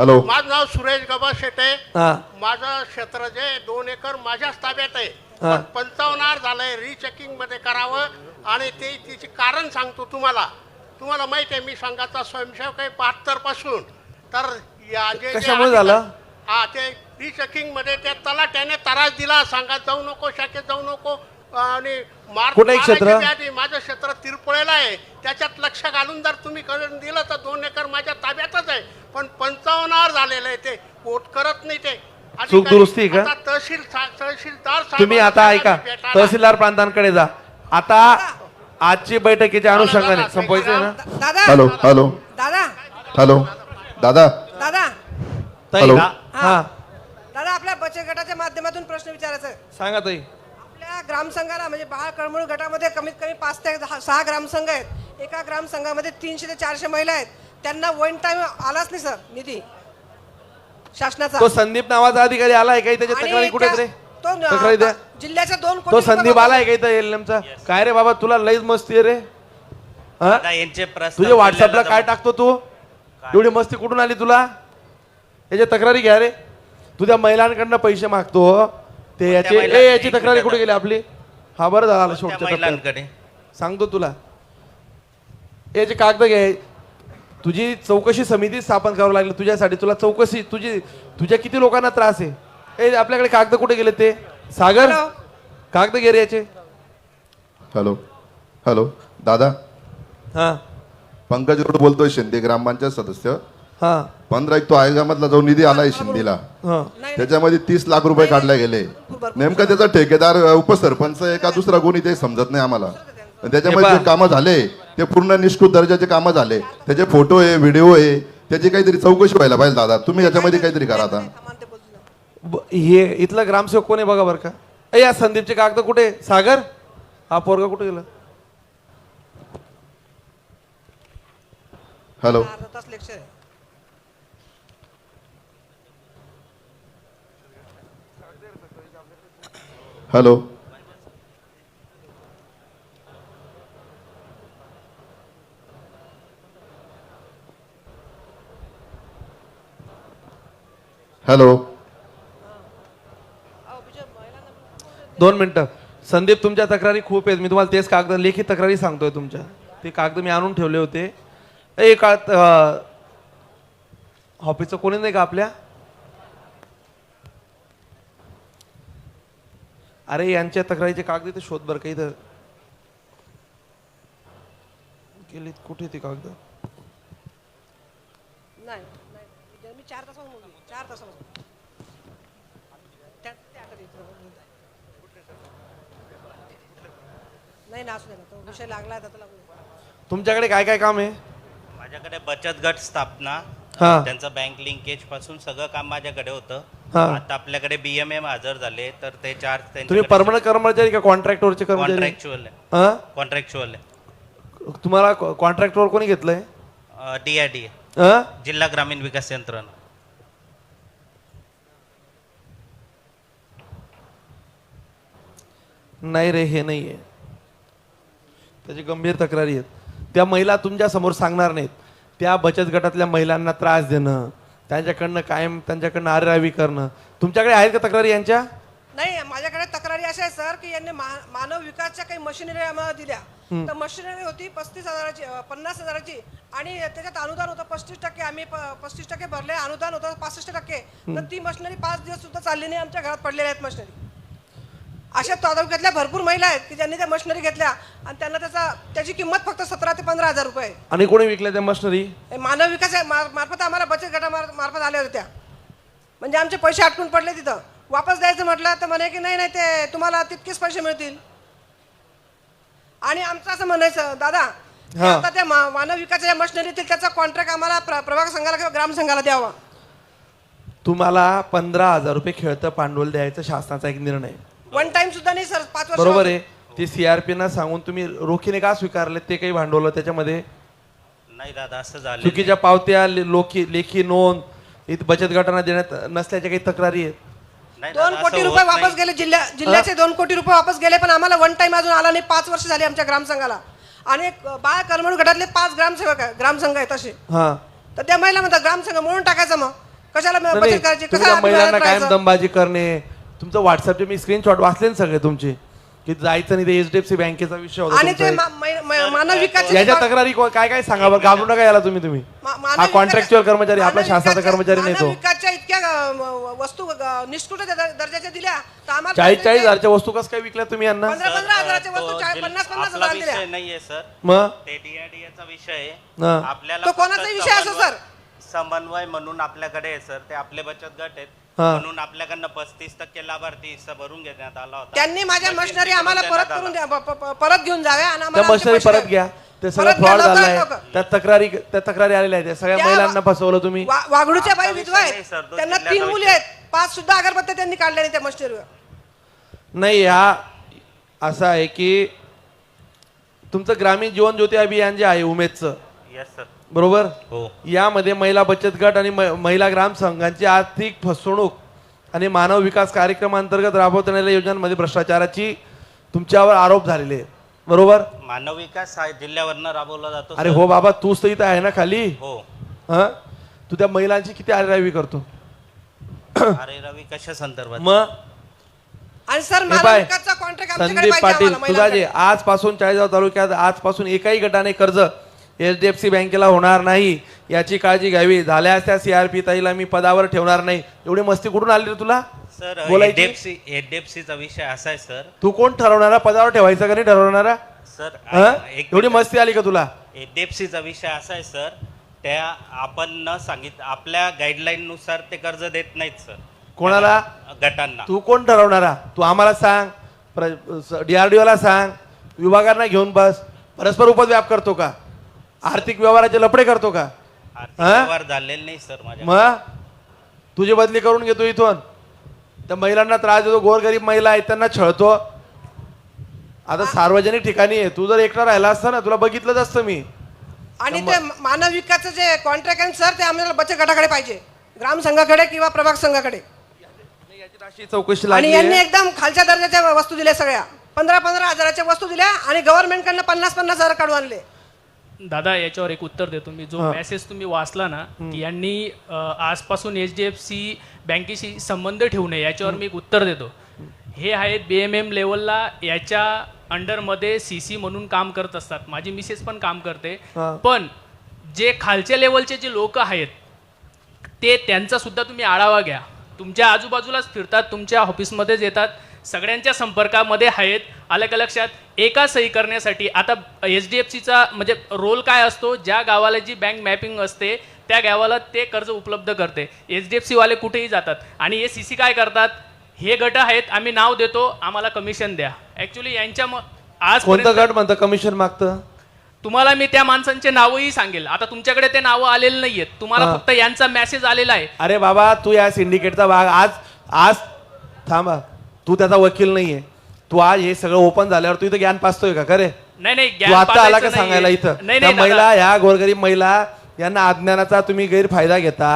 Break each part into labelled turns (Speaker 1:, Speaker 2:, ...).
Speaker 1: Hello.
Speaker 2: माझं नाव सुरेश गबा शेटे.
Speaker 3: हा.
Speaker 2: माझं क्षेत्र जे दोन एकर माझ्याच ताब्यात आहे.
Speaker 3: हा.
Speaker 2: पण पंचावन्न आर झालंय रिचेकिंगमध्ये करावं. आणि ते तिचे कारण सांगतो तुम्हाला. तुम्हाला माहिती आहे मी संघाचा स्वयंसेवक आहे बहात्तरपासून तर या जे- जे
Speaker 3: कशामुळे
Speaker 2: अधिकार-
Speaker 3: झालं?
Speaker 2: हा ते रिचेकिंगमध्ये त्या तलाट्याने त्रास दिला. सांगात जाऊ नको शाखेत जाऊ नको. आणि मार
Speaker 3: कुठे आहे क्षेत्र?
Speaker 2: माझं क्षेत्र तिरपळेला आहे. त्याच्यात लक्ष घालून जर तुम्ही करून दिलं तर दोन एकर माझ्या ताब्यातच आहे. पण पंचावन्न आर झालेलं आहे ते. कोट करत नाही ते.
Speaker 3: चूक दुरुस्ती आहे का?
Speaker 2: आता तहसील तहसीलदार
Speaker 3: तुम्ही आता ऐका तहसीलदार प्रांतांकडे जा. आता आजची बैठकीच्या अनुषंगाने संपवायचं ना?
Speaker 4: दादा
Speaker 1: हॅलो हॅलो.
Speaker 4: दादा.
Speaker 1: हॅलो. दादा.
Speaker 4: दादा.
Speaker 3: ताई
Speaker 1: हॅलो.
Speaker 3: हा.
Speaker 4: दादा आपल्या बचत गटाच्या माध्यमातून प्रश्न विचारायचा.
Speaker 3: सांगा ताई.
Speaker 4: ग्रामसंघाला म्हणजे बाळ कळमळू गटामध्ये कमीत कमी पाच ते दहा सहा ग्रामसंघ आहेत. एका ग्रामसंघामध्ये तीनशे ते चारशे महिला आहेत. त्यांना वन टाइम आलाच नाही सर निधी. शासनाचा.
Speaker 3: तो संदीप नावाचा अधिकारी आलाय काही त्याच्या तक्रारी कुठे रे?
Speaker 4: तो
Speaker 3: तक्रारी द्या.
Speaker 4: जिल्ह्याच्या दोन कोटी
Speaker 3: तो संदीप आलाय काही तर एलएमचा काय रे बाबा तुला लईच मस्ती आहे रे? हा?
Speaker 5: आता यांचे प्रस्ताव
Speaker 3: तुझ्या व्हॉट्सअपला काय टाकतो तू? एवढी मस्ती कुठून आली तुला? याच्या तक्रारी घ्या रे. तुझ्या महिलांकडनं पैसे मागतो ते याचे
Speaker 5: महिला-
Speaker 3: ए याची तक्रारी कुठे गेली आपली? हा बरं झाला
Speaker 5: त्या
Speaker 3: शेवटच्या टप्प्यात.
Speaker 5: महिलांकडे.
Speaker 3: सांगतो तुला. याचे कागद घे तुझी चौकशी समिती स्थापन करावं लागली तुझ्यासाठी. तुला चौकशी तुझी तुझ्या किती लोकांना त्रास आहे? ए आपल्याकडे कागद कुठे गेले ते? सागर. कागद घे रे याचे.
Speaker 1: हॅलो हॅलो दादा?
Speaker 3: हा.
Speaker 1: पंकज रोड बोलतोय शिंदे ग्रामपंचायत सदस्य. पंधरा एक तो आयोगामधला जो निधी आलाय शिंदेला
Speaker 3: हा.
Speaker 1: त्याच्यामध्ये तीस लाख रुपये काढले गेले. नेमका त्याचा ठेकेदार उपसरपंच आहे का दुसरा कोणी ते समजत नाही आम्हाला. आणि त्याच्यामध्ये जे कामं झाले ते पूर्ण निष्कृत दर्जाचे कामं झाले. त्याचे फोटो आहे व्हिडिओ आहे त्याची काहीतरी चौकशी व्हायला पाहिजे दादा. तुम्ही याच्यामध्ये काहीतरी करा आता.
Speaker 3: हे इथला ग्रामसेवक कोण आहे बघा बरं का? या संदीपचे कागद कुठे सागर? हा पोरगा कुठे गेला?
Speaker 1: हॅलो
Speaker 4: अर्धा तास लेक्चर आहे
Speaker 1: हॅलो हॅलो
Speaker 3: दोन मिनटं. संदीप तुमच्या तक्रारी खूप आहेत. मी तुम्हाला तेच कागद लेखी तक्रारी सांगतोय तुमच्या. ते कागद मी आणून ठेवले होते. ए का ऑफिसचं कोणी नाही का आपल्या? अरे यांच्या तक्रारीचे कागद इथे शोध बरं का इथं गेलीत कुठे ते कागद
Speaker 4: नाही नाही मी चार तासावर बोलली चार. नाही ना असू दे ना तो विषय लागला आहे तर.
Speaker 3: तुमच्याकडे काय काय काम आहे
Speaker 5: माझ्याकडे बचत गट स्थापना
Speaker 3: हा.
Speaker 5: त्यांचं बँक लिंकेजपासून सगळं काम माझ्याकडे होतं. आता आपल्याकडे बीएमएम हजर झाले तर ते चार्ज
Speaker 3: तुम्ही परमनंट कर्मचारी का कॉन्ट्रॅक्टरचे कर्मचारी?
Speaker 5: कॉन्ट्रॅक्च्युअल
Speaker 3: हा?
Speaker 5: कॉन्ट्रॅक्च्युअल
Speaker 3: तुम्हाला कॉन्ट्रॅक्टवर कोणी घेतलंय?
Speaker 5: डीआयडी
Speaker 3: हा?
Speaker 5: जिल्हा ग्रामीण विकास यंत्रणा.
Speaker 3: नाही रे हे नाही आहे त्याची गंभीर तक्रारी आहेत. त्या महिला तुमच्यासमोर सांगणार नाहीत. त्या बचत गटातल्या महिलांना त्रास देणं त्यांच्याकडनं कायम त्यांच्याकडनं आरेरावी करणं. तुमच्याकडे आहेत का तक्रारी यांच्या?
Speaker 4: नाही माझ्याकडे तक्रारी अशा आहे सर की यांनी मा- मानव विकासच्या काही मशिनरी आम्हाला दिल्या. तर मशिनरी होती पस्तीस हजाराची अं, पन्नास हजाराची. आणि त्याच्यात अनुदान होतं पस्तीस टक्के. आम्ही प- पस्तीस टक्के भरले अनुदान होतं पासष्ट टक्के. तर ती मशिनरी पाच दिवस सुद्धा चालली नाही आमच्या घरात पडलेल्या आहेत मशिनरी. अशा तालुक्यातल्या भरपूर महिला आहेत की ज्यांनी त्या मशिनरी घेतल्या आणि त्यांना त्याचा त्याची किंमत फक्त सतरा ते पंधरा हजार रुपये आहे.
Speaker 3: आणि कोणी विकल्या त्या मशिनरी
Speaker 4: हे मानव विकास मार- मार्फत आम्हाला बचत गटा मार- मार्फत आल्या होत्या म्हणजे आमचे पैसे अटकून पडले तिथं वापस द्यायचं म्हटलं तर म्हणे की नाही नाही ते तुम्हाला तितकेच पैसे मिळतील आणि आमचं असं म्हणायचं दादा
Speaker 3: हा.
Speaker 4: आता त्या मा- मानव विकासाच्या मशिनरीतील त्याचा कॉन्ट्रॅक्ट आम्हाला प्र- प्रभाग संघाला किंवा ग्राम संघाला द्यावा
Speaker 3: तुम्हाला पंधरा हजार रुपये खेळतं पांडवल द्यायचा शासनाचा एक निर्णय आहे.
Speaker 4: वन टाइम सुद्धा नाही सर. पाच वर्ष
Speaker 3: बरोबर आहे. ते सीआरपी ना सांगून तुम्ही रोखीने का स्वीकारले ते काही भांडवलं त्याच्यामध्ये?
Speaker 5: नाही दादा असं झालं
Speaker 3: चुकीच्या पावत्या ले- लोकी लेखी नोंद इथं बचत गटांना देण्यात नसल्याच्या काही तक्रारी आहेत?
Speaker 5: नाही
Speaker 4: दोन कोटी रुपये वापस
Speaker 5: नाही.
Speaker 4: गेले जिल्ह्या जिल्ह्याचे दोन कोटी रुपये वापस गेले पण आम्हाला वन टाइम अजून आला नाही पाच वर्ष झाली आमच्या ग्रामसंघाला आणि एक बाळ करमणूक गटातले पाच ग्रामसेवक आहे ग्रामसंघ आहेत असे.
Speaker 3: हा.
Speaker 4: तर त्या महिला म्हणतात ग्रामसंघ म्हणून टाकायचं मग. कशाला
Speaker 3: नाही,
Speaker 4: बचत
Speaker 3: नाही.
Speaker 4: करायची?
Speaker 3: तुम्ही
Speaker 4: कशाला
Speaker 3: महिलांना कायम? दमबाजी करणे तुमचं व्हॉट्सअपचे मी स्क्रीनशॉट वाचले ना सगळे तुमचे की जायचं नाही ते बँकेचा विषय होता
Speaker 4: आणि ते
Speaker 3: तुमचा.
Speaker 4: मा- मै- मै- मानव विकास
Speaker 3: याच्या तक्रारी को- काय काय सांगा बरं? घाबरू नका याला तुम्ही तुम्ही. हा कॉन्ट्रॅक्च्युअल कर्मचारी आपला शासनाचा कर्मचारी नाही तो.
Speaker 4: विकासच्या इतक्या अ, म- वस्तू अ, निष्कृत दर- दर्जाच्या दिल्या. तर आम्हाला
Speaker 3: चाळीस चाळीस हजारच्या वस्तू कसं काय विकल्या तुम्ही यांना?
Speaker 4: पंधरा पंधरा हजाराच्या
Speaker 5: तो
Speaker 4: वस्तू चाळीस-
Speaker 5: जिल-
Speaker 4: पन्नास पन्नास
Speaker 5: आपला
Speaker 4: हजार दिल्या.
Speaker 5: विषय नाहीये सर.
Speaker 3: मग
Speaker 5: ते डीआरडीएचा विषय आहे. आपल्याला
Speaker 4: तो
Speaker 5: फक्त
Speaker 4: कोणाचा विषय असो,
Speaker 5: समन्वय-
Speaker 4: सर?
Speaker 5: समन्वय म्हणून आपल्याकडे आहे सर. ते आपले बचत गट आहेत.
Speaker 3: हा.
Speaker 5: म्हणून आपल्याकडनं पस्तीस टक्के लाभार्थी हिस्सा भरून घेण्यात आला होता
Speaker 4: त्यांनी माझ्या
Speaker 5: मशीनरी
Speaker 4: मशिनरी आम्हाला परत
Speaker 5: देण्यात
Speaker 4: करून
Speaker 5: आला.
Speaker 4: द्या प- प- परत घेऊन जाव्या आणि
Speaker 3: त्या
Speaker 4: आम्हाला आमचे
Speaker 3: मशिनरी परत. घ्या ते सगळं
Speaker 4: परत
Speaker 3: फ्रॉड
Speaker 4: लवकरात
Speaker 3: झालाय
Speaker 4: लवकर.
Speaker 3: त्या तक्रारी त्या तक्रारी आलेल्या आहेत त्या सगळ्या
Speaker 4: त्या-
Speaker 3: महिलांना फसवलं तुम्ही
Speaker 4: वा- वागडूच्या बाई
Speaker 5: आमचा
Speaker 4: विधवा
Speaker 5: विषय नाही, सर,
Speaker 4: आहेत
Speaker 5: तो
Speaker 4: त्यांना
Speaker 5: जिल्ह्याचा
Speaker 4: तीन मुली
Speaker 5: विषय.
Speaker 4: आहेत पाच सुद्धा अगरबत्त्या त्यांनी काढल्या नाही त्या मशिनरीवर
Speaker 3: नाही हा असं आहे की तुमचं ग्रामीण जीवन ज्योती अभियान जे आहे उमेदचं
Speaker 5: येस सर
Speaker 3: बरोबर?
Speaker 5: हो.
Speaker 3: यामध्ये महिला बचत गट आणि महिला ग्राम संघांची आर्थिक फसवणूक आणि मानव विकास कार्यक्रमांतर्गत राबवण्यात येणाऱ्या योजनांमध्ये भ्रष्टाचाराची तुमच्यावर आरोप झालेले आहेत. बरोबर?
Speaker 5: मानव विकास हा जिल्ह्यावरनं राबवला जातो
Speaker 3: अरे. हो बाबा तूच तर इथं आहे ना खाली?
Speaker 5: हो.
Speaker 3: हा? तू त्या महिलांची किती आरेरावी करतो?
Speaker 5: अरे रवी कशा संदर्भात?
Speaker 3: मग?
Speaker 4: आणि सर मानव
Speaker 3: पाय.
Speaker 4: विकासचा कॉन्ट्रॅक्ट आमच्याकडे
Speaker 3: संदीप
Speaker 4: पाहिजे
Speaker 3: पाटील
Speaker 4: आम्हाला
Speaker 3: तुझा जे
Speaker 4: महिलांकडे.
Speaker 3: आजपासून चाळीसगाव तालुक्यात आजपासून एकाही गटाने कर्ज एच डी एफ सी बँकेला होणार नाही याची काळजी घ्यावी. झाल्यास त्या सीआरपी ताईला मी पदावर ठेवणार नाही. एवढी मस्ती कुठून आली रे तुला?
Speaker 5: सर
Speaker 3: बोलायची?
Speaker 5: एचडीएफसी एचडीएफसीचा विषय असा आहे सर.
Speaker 3: तू कोण ठरवणारा? पदावर ठेवायचा का नाही ठरवणारा?
Speaker 5: सर
Speaker 3: हा? एवढी मस्ती आली का तुला?
Speaker 5: एचडीएफसीचा विषय असा आहे सर. त्या आपण न सांगित आपल्या गाईडलाईन नुसार ते कर्ज देत नाहीत सर.
Speaker 3: कोणाला?
Speaker 5: गटांना.
Speaker 3: तू कोण ठरवणारा? तू आम्हाला सांग. डीआरडीओला सांग. विभागांना घेऊन बस. परस्पर उपद्व्याप करतो का? आर्थिक व्यवहाराचे लपडे करतो का?
Speaker 5: आर्थिक
Speaker 3: हा?
Speaker 5: व्यवहार झालेले नाही सर माझ्या
Speaker 3: मग? तुझी बदली करून घेतो इथून. त्या महिलांना त्रास देतो गोरगरीब महिला आहेत त्यांना छळतो. आता सार्वजनिक ठिकाणी आहे तू जर एकटा राहिला असता ना तुला बघितलंच असतं मी.
Speaker 4: आणि ते मानव विकासचं जे कॉन्ट्रॅक्ट आहे सर ते आम्हाला बचत गटाकडे पाहिजे. ग्राम संघाकडे किंवा प्रभाग संघाकडे.
Speaker 3: अशी चौकशी
Speaker 4: आणि
Speaker 3: लागली
Speaker 4: यांनी
Speaker 3: आहे.
Speaker 4: एकदम खालच्या दर्जाच्या वस्तू दिल्या सगळ्या. पंधरा पंधरा हजाराच्या वस्तू दिल्या आणि गव्हर्नमेंटकडनं पन्नास पन्नास हजार काढून आणले.
Speaker 6: दादा याच्यावर एक उत्तर देतो मी. जो. मेसेज तुम्ही वाचला ना की यांनी आजपासून एच डी एफ सी बँकेशी संबंध ठेवू नये याच्यावर मी एक उत्तर देतो. हे आहेत बी एम एम लेवलला याच्या अंडरमध्ये सी सी म्हणून काम करत असतात. माझी मिसेस पण काम करते. पण जे खालच्या लेवलचे जे लोक आहेत ते त्यांचा सुद्धा तुम्ही आढावा घ्या. तुमच्या आजूबाजूलाच फिरतात तुमच्या ऑफिसमध्येच येतात. सगळ्यांच्या संपर्कामध्ये आहेत. आलं का लक्षात? एका सही करण्यासाठी आता एच डी एफ सीचा म्हणजे रोल काय असतो? ज्या गावाला जी बँक मॅपिंग असते त्या गावाला ते कर्ज उपलब्ध करते. एच डी एफ सीवाले कुठेही जातात. आणि हे सी सी काय करतात? हे गट आहेत. आम्ही नाव देतो. आम्हाला कमिशन द्या. ॲक्च्युली यांच्या म- आज
Speaker 3: कोणतं गट म्हणतं? कमिशन मागतं?
Speaker 6: तुम्हाला मी त्या माणसांचे नावही सांगेल. आता तुमच्याकडे ते नावं आलेले नाहीयेत. तुम्हाला
Speaker 3: हा.
Speaker 6: फक्त यांचा मेसेज आलेला आहे.
Speaker 3: अरे बाबा तू या सिंडिकेटचा भाग आज आज थांबा. तू त्याचा वकील नाहीये. तू आज हे सगळं ओपन झाल्यावर तू इथं ज्ञान पाचतोय का? खरे
Speaker 6: नाही नाही
Speaker 3: तू
Speaker 6: ज्ञान
Speaker 3: आता आला का
Speaker 6: पाजायचं
Speaker 3: सांगायला
Speaker 6: नाहीये.
Speaker 3: इथं?
Speaker 6: नाही
Speaker 3: त्या
Speaker 6: नाही
Speaker 3: महिला. ह्या गोरगरीब महिला यांना अज्ञानाचा तुम्ही गैरफायदा घेता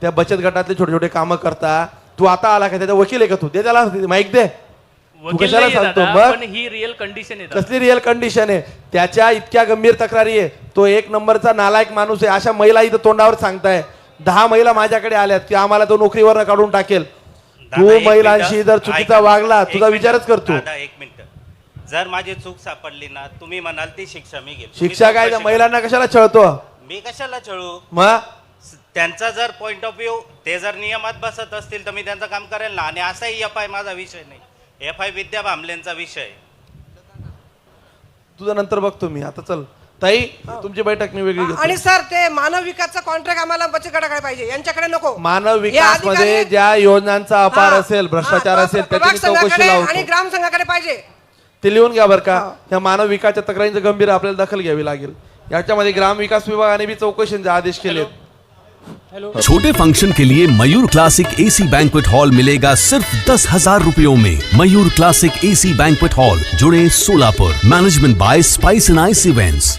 Speaker 3: त्या बचत गटातले छोटे छोटे कामं करता. तू आता आला का? त्याचा वकील आहे का तू? दे त्याला माईक दे. तू
Speaker 6: वकील
Speaker 3: कशाला
Speaker 6: नाहीये
Speaker 3: सांगतो?
Speaker 6: दादा,
Speaker 3: मग?
Speaker 6: ही रिअल कंडिशन आहे दादा.
Speaker 3: कसली रिअल कंडिशन आहे? त्याच्या इतक्या गंभीर तक्रारी आहे. तो एक नंबरचा नालायक माणूस आहे. अशा महिला इथं तोंडावर सांगताय. दहा महिला माझ्याकडे आल्यात की आम्हाला तो नोकरीवर काढून टाकेल. तू महिलांशी. जर चुकीचा. वागला तुझा. विचारच करतो.
Speaker 5: एक मिनिट. जर माझी चूक सापडली ना तुम्ही म्हणाल ती शिक्षा मी घेईल.
Speaker 3: शिक्षा काय? महिलांना कशाला छळतो.
Speaker 5: मी कशाला छळू?
Speaker 3: मग?
Speaker 5: त्यांचा जर पॉइंट ऑफ व्ह्यू ते जर नियमात बसत असतील तर मी त्यांचं काम करेल ना. आणि असाही एफ आय माझा विषय नाही. एफ आय विद्या भांबलेंचा विषय.
Speaker 3: तुझं नंतर बघतो मी. आता चल. ताई तुमची बैठक मी वेगळी
Speaker 4: आणि सर ते मानव विकासचा कॉन्ट्रॅक्ट आम्हाला बचत गटाकडे पाहिजे यांच्याकडे नको.
Speaker 3: मानव
Speaker 4: हे विकासमध्ये
Speaker 3: ज्या योजनांचा अपार
Speaker 4: हा,
Speaker 3: असेल भ्रष्टाचार
Speaker 4: हा,
Speaker 3: असेल
Speaker 4: प्रभाग
Speaker 3: त्याची मी चौकशी
Speaker 4: संघाकडे आणि
Speaker 3: लावतो
Speaker 4: ग्राम संघाकडे पाहिजे.
Speaker 3: ते लिहून घ्या बरं का. या मानव विकासच्या तक्रारींचं गंभीर आपल्याला दखल घ्यावी लागेल. याच्यामध्ये ग्राम विकास विभागाने बी चौकशीचे आदेश केले
Speaker 7: छोटे फंक्शन के लिए Mayur classic AC banquet hall मिलेगा सिर्फ दस हजार रूपयों में। Mayur classic AC banquet hall जुड़े Solapur. Management by spice and ice events